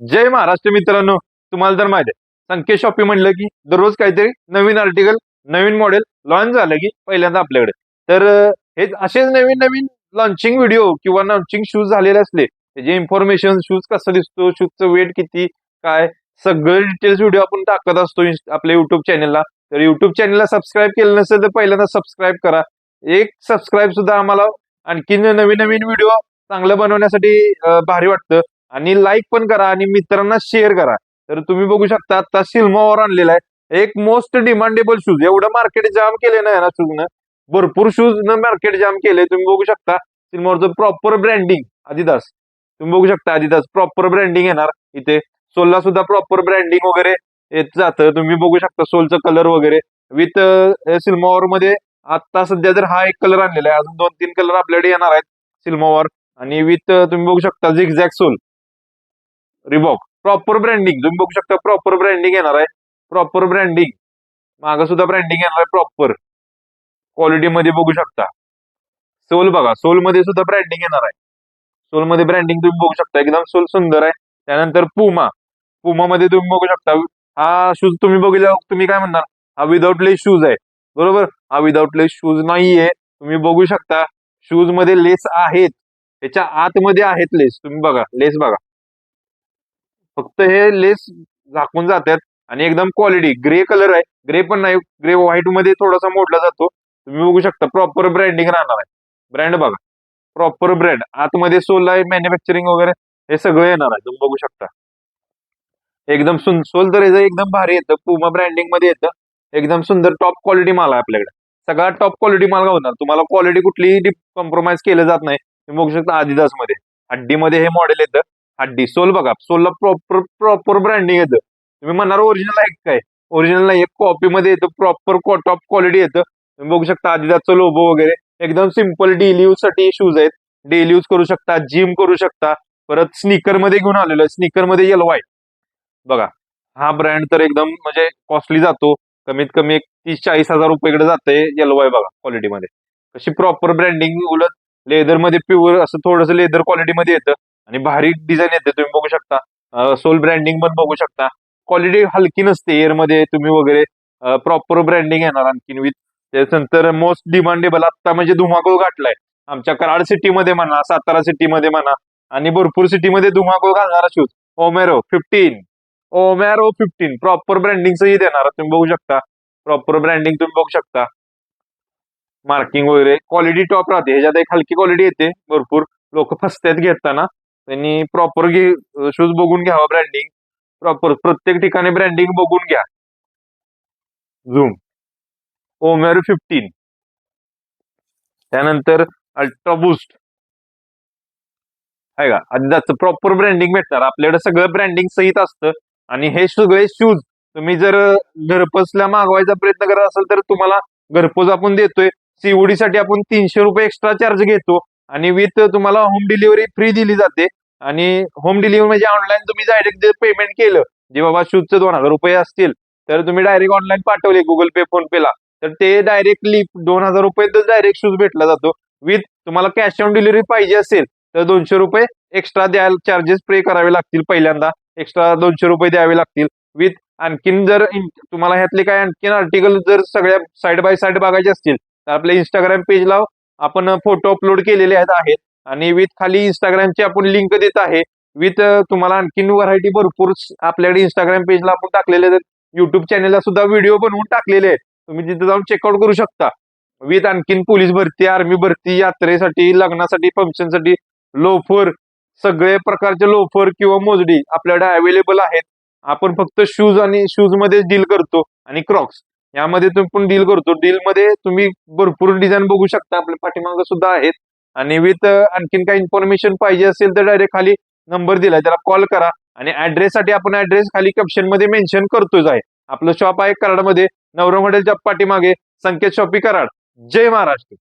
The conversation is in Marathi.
जय महाराष्ट्र मित्रांनो तुम्हाला तर माहिती आहे. संकेत शॉपी म्हणलं की दररोज काहीतरी नवीन आर्टिकल नवीन मॉडेल लॉन्च झालं की पहिल्यांदा आपल्याकडे. तर हे असेच नवीन नवीन लॉन्चिंग व्हिडिओ किंवा लॉन्चिंग शूज झालेले असले त्याचे इन्फॉर्मेशन शूज कसा दिसतो शूजचं वेट किती काय सगळे डिटेल्स व्हिडिओ आपण टाकत असतो आपल्या युट्यूब चॅनलला तर युट्यूब चॅनलला सबस्क्राईब केलं नसेल तर पहिल्यांदा सबस्क्राईब करा. एक सबस्क्राईब सुद्धा आम्हाला आणखीन नवीन नवीन व्हिडिओ चांगलं बनवण्यासाठी भारी वाटतं. आणि लाईक पण करा आणि मित्रांना शेअर करा. तर तुम्ही बघू शकता आता सिल्मावर आणलेला आहे. एक मोस्ट डिमांडेबल शूज एवढं मार्केट जाम केले ना शूज शूजनं भरपूर शूज न मार्केट जाम केले तुम्ही बघू शकता सिल्मावरचं प्रॉपर ब्रँडिंग आदिदास तुम्ही बघू शकता आदिदास प्रॉपर ब्रँडिंग येणार इथे. सोलला सुद्धा प्रॉपर ब्रँडिंग वगैरे येत जातं. तुम्ही बघू शकता सोलचं कलर वगैरे. विथ सिल्मावर मध्ये आता सध्या जर हा एक कलर आणलेला आहे अजून दोन तीन कलर आपल्याकडे येणार आहेत सिल्मावर आणि विथ तुम्ही बघू शकता zigzag sole. Reebok proper branding तुम्ही बघू शकता प्रॉपर ब्रँडिंग येणार आहे. प्रॉपर ब्रँडिंग मागं सुद्धा ब्रँडिंग येणार आहे प्रॉपर क्वालिटी मध्ये बघू शकता. सोल बघा सोलमध्ये सुद्धा ब्रँडिंग येणार आहे. सोलमध्ये ब्रँडिंग तुम्ही बघू शकता. एकदम सोल सुंदर आहे. त्यानंतर पुमा पुमा मध्ये तुम्ही बघू शकता. हा शूज तुम्ही बघितला तुम्ही काय म्हणणार? हा विदाउट लेस शूज आहे. बरोबर? हा विदाउट लेस शूज नाहीये. तुम्ही बघू शकता शूजमध्ये लेस आहेत. त्याच्या आतमध्ये आहेत लेस तुम्ही बघा लेस बघा. फक्त हे लेस झाकून जातात आणि एकदम क्वालिटी ग्रे कलर आहे. ग्रे पण नाही. ग्रे व्हाईटमध्ये थोडासा मोडला जातो. तुम्ही बघू शकता प्रॉपर ब्रँडिंग राहणार आहे. ब्रँड बघा. प्रॉपर ब्रँड आतमध्ये सोल आहे मॅन्युफॅक्चरिंग वगैरे हे सगळं येणार आहे. तुम्ही बघू शकता. एकदम सुन सोल तर एकदम भारी येतं. पुमा ब्रँडिंगमध्ये येतं. एकदम सुंदर टॉप क्वालिटी माल आहे आपल्याकडे. सगळा टॉप क्वालिटी माल होणार तुम्हाला क्वालिटी कुठलीही कॉम्प्रोमाइज केलं जात नाही. तुम्ही बघू शकता आदिदासमध्ये. हड्डीमध्ये हे मॉडेल येतं. हड्डी सोल बघा. सोलला प्रॉपर प्रॉपर ब्रँडिंग येतं. तुम्ही म्हणणार ओरिजिनल आहे काय? ओरिजिनल नाही कॉपी मध्ये येतं. प्रॉपर टॉप क्वालिटी येतं. तुम्ही बघू शकता आदिदासचं लोगो वगैरे. एकदम सिंपल डेली यूजसाठी शूज आहेत. डेली यूज करू शकता. जिम करू शकता. परत स्नीकरमध्ये घेऊन आलेलो आहे. स्निकरमध्ये येलो आहे. बघा. हा ब्रँड तर एकदम म्हणजे कॉस्टली जातो. कमीत कमी एक तीस चाळीस हजार रुपयेकडे जाते येलो आहे बघा क्वालिटी मध्ये. कशी प्रॉपर ब्रँडिंग उलट लेदरमध्ये प्युअर असं थोडंसं लेदर क्वालिटीमध्ये येतं. आणि भारी डिझाईन येते तुम्ही बघू शकता. सोल ब्रँडिंग पण बघू शकता. क्वालिटी हलकी नसते एअरमध्ये तुम्ही वगैरे प्रॉपर ब्रँडिंग येणार आणखीन विथ त्याच्यानंतर मोस्ट डिमांडेबल आता म्हणजे धुमाकूळ गाठलाय. आमच्या कराड सिटीमध्ये म्हणा सातारा सिटीमध्ये म्हणा आणि भरपूर सिटीमध्ये धुमाकूळ घालणारा शूज ओमेरो फिफ्टीन ओमेरो फिफ्टीन प्रॉपर ब्रँडिंगचंही देणार तुम्ही बघू शकता. प्रॉपर ब्रँडिंग तुम्ही बघू शकता. मार्किंग वगैरे. क्वालिटी टॉप राहते. ह्याच्यात एक हलकी क्वालिटी येते भरपूर. लोक फसतात घेताना. त्यांनी प्रॉपर घे शूज बघून घ्यावा ब्रँडिंग प्रॉपर प्रत्येक ठिकाणी ब्रँडिंग बघून घ्या. झूम ओमेर फिफ्टीन त्यानंतर अल्ट्रा बुस्ट आहे का? आदिदासचं प्रॉपर ब्रँडिंग भेटणार. आपल्याकडे सगळं ब्रँडिंग सहित असतं. आणि हे सगळे शूज तुम्ही जर घरपोचला मागवायचा प्रयत्न करत असाल तर तुम्हाला घरपोच आपण देतोय. सीओडी साठी आपण तीनशे रुपये एक्स्ट्रा चार्ज घेतो. आणि विथ तुम्हाला होम डिलिव्हरी फ्री दिली जाते. आणि होम डिलिव्हरी म्हणजे ऑनलाईन तुम्ही डायरेक्ट पेमेंट केलं जे बाबा शूजचं दोन हजार रुपये असतील तर तुम्ही डायरेक्ट ऑनलाईन पाठवले गुगल पे फोन पेला तर ते डायरेक्टली दोन हजार रुपये डायरेक्ट शूज भेटला जातो. विथ तुम्हाला कॅश ऑन डिलिव्हरी पाहिजे असेल तर दोनशे रुपये एक्स्ट्रा द्यायला चार्जेस पे करावे लागतील पहिल्यांदा. एक्स्ट्रा दोनशे रुपये द्यावे लागतील. विथ आणखीन जर तुम्हाला ह्यातले काय आणखीन आर्टिकल जर सगळ्या साईड बाय साईड बघायचे असतील तर आपल्या इंस्टाग्राम पेजला आपण फोटो अपलोड केलेले आहेत आहेत. आणि विथ खाली इंस्टाग्रामची आपण लिंक देत आहे. विथ तुम्हाला आणखीन व्हरायटी भरपूर आपल्याकडे इंस्टाग्राम पेजला आपण टाकलेले आहेत. युट्यूब चॅनलला सुद्धा व्हिडिओ बनवून टाकलेले आहेत. तुम्ही तिथे जाऊन चेकआउट करू शकता. विथ आणखीन पोलीस भरती आर्मी भरती यात्रेसाठी लग्नासाठी फंक्शनसाठी लोफर सगळे प्रकारचे लोफर किंवा मोजडी आपल्याकडे अवेलेबल आहेत. आपण फक्त शूज आणि शूजमध्ये डील करतो आणि क्रॉक्स यामध्ये तुम्ही पण डील करतो. डील मध्ये तुम्ही भरपूर डिझाईन बघू शकता. आपल्या पाठीमागं सुद्धा आहेत. आणि विथ uh, आणखीन काही इन्फॉर्मेशन पाहिजे असेल तर डायरेक्ट खाली नंबर दिलाय. त्याला कॉल करा आणि ऍड्रेस साठी आपण ऍड्रेस खाली कॅप्शनमध्ये मेन्शन करतोच आहे. आपलं शॉप आहे कराडमध्ये. नवरंग हॉटेलच्या पाठीमागे संकेत शॉपी कराड. जय महाराष्ट्र.